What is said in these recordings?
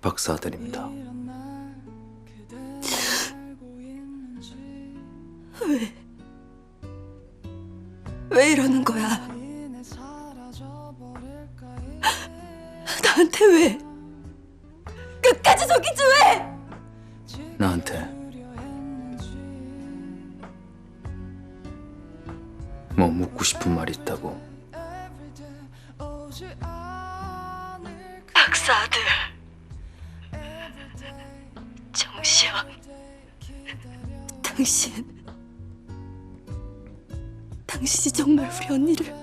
박사 아들입니다. 왜 이러는 거야? 나한테 왜? 끝까지 속이지 왜? 나한테 뭐 묻고 싶은 말 있다고 박사 아들 정시영 당신 당신이 정말 우리 언니를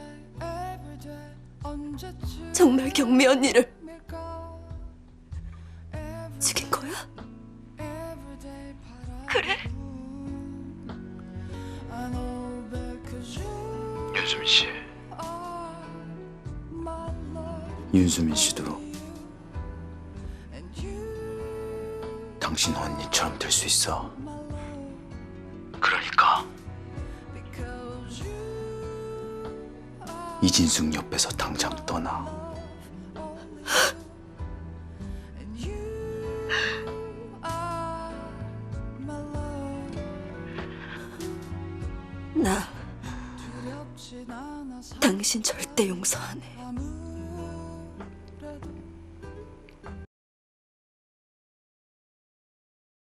정말 경미 언니를 죽인 거야? 그래? 윤수민 씨 윤수민 씨도 당신 언니처럼 될 수 있어. 그러니까 이진숙 옆에서 당장 떠나. 나 당신 절대 용서 안 해.